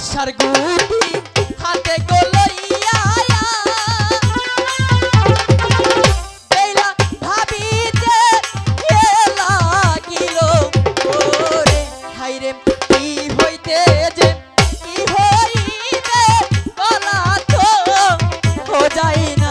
পাশার গুটি হাতে গলইয়া ভাবিতে লাগিল? ওরে হাইরে কি হইতে যে, কি হইবে বলা তো যাই না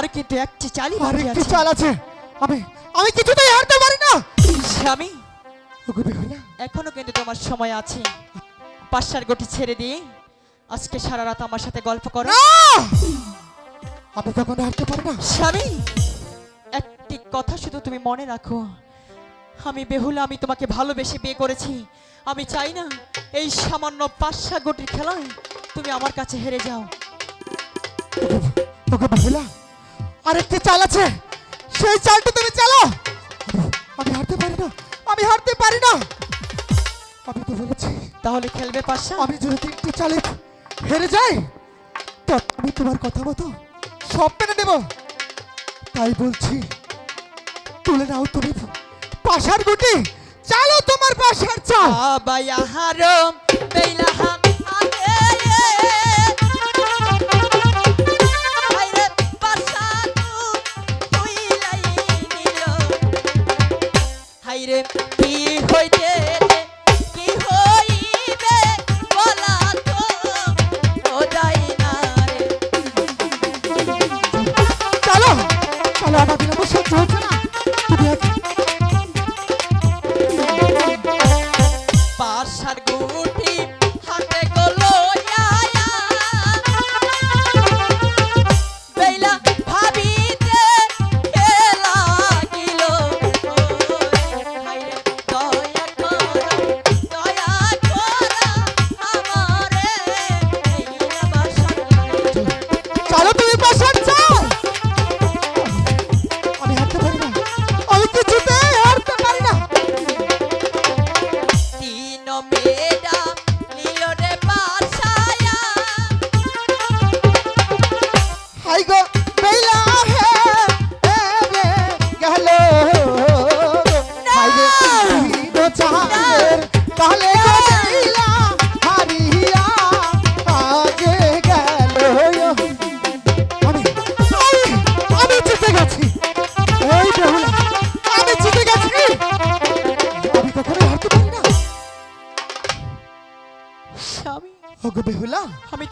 আর কিন্তু একটি চালি আর একটি চাল আছে। আমি আমি কিছুতেই হাঁটতে পারি না স্বামী এখনও কিন্তু তোমার সময় আছে। পাশার গটি ছেড়ে দিয়ে আজকে সারা রাত আমার সাথে গল্প করো। আমি কখনো হাঁটতে পারি না স্বামী একটি কথা শুধু তুমি মনে রাখো। আমি বেহুলা আমি তোমাকে ভালোবেসে বিয়ে করেছি। আমি চাই না এই সামান্য পাঁচশা গোটির খেলায় তুমি আমার কাছে হেরে যাও। ওগো বেহুলা আরেকটি চাল আছে। সেই চালটা তুমি চালো? আমি- হাঁটতে পারি না আমি হাঁটতে পারি না। আমি তো বলেছি তাহলে খেলবে পাশা আমি যদি তিনটি চালে হেরে যাই তো আমি তোমার কথা মতো সব মেনে নেব। তাই বলছি তুলে নাও তুমি পাশার গুটি চালো তোমার পাশার চাল। আবায়াহারম বেইলাহাম আগে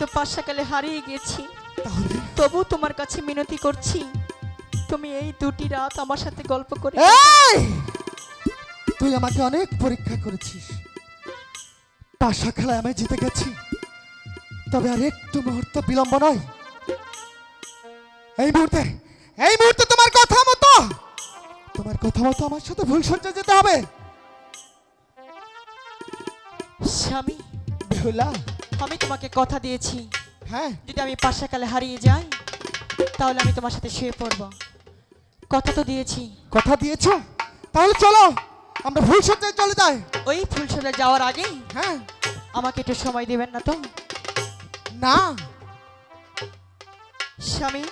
তো পাশাকালে হারিয়ে গেছি তবু তোমার কাছে মিনতি করছি। তুমি এই দুটি রাত আমার সাথে গল্প করে তুই আমাকে অনেক পরীক্ষা করেছিস। পাশা খেলায় আমি জিতে গেছি। তবে আর একটু মুহূর্ত বিলম্ব নয়। এই মুহূর্তে এই মুহূর্তে তোমার কথা মতো তোমার কথা মতো আমার সাথে ভুল সজ্জা যেতে হবে। স্বামী বেহুলা আমি তোমাকে কথা দিয়েছি। হ্যাঁ। যদি আমি পাশাকালে হারিয়ে যাই তাহলে আমি তোমার সাথে শুয়ে পড়ব। কথা তো দিয়েছি। কথা দিয়েছ? তাহলে চলো আমরা ভুল সজ্জায় চলে যাই। ওই ফুলসজ্জা যাওয়ার আগে হ্যাঁ। আমাকে একটু সময় দেবেন না তো? না। স্বামী